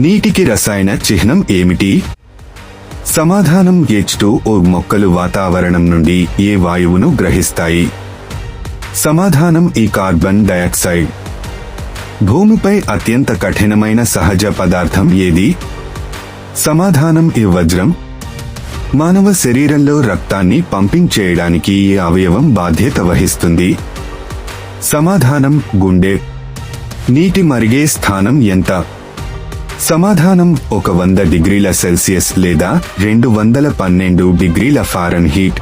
నీటికి రసాయన చిహ్నం ఏమిటి? సమాధానం హెచ్ ఓ మొక్కలు వాతావరణం నుండి ఏ వాయువును గ్రహిస్తాయి? సమాధానం ఈ కార్బన్ డయాక్సైడ్. భూమిపై అత్యంత కఠినమైన సహజ పదార్థం ఏది? సమాధానం ఈ వజ్రం. మానవ శరీరంలో రక్తాన్ని పంపింగ్ చేయడానికి ఈ అవయవం బాధ్యత వహిస్తుంది? సమాధానం గుండె. నీటి మరిగే స్థానం ఎంత? సమాధానం ఒక వంద డిగ్రీల సెల్సియస్ లేదా రెండు వందల పన్నెండు డిగ్రీల ఫారెన్ హీట్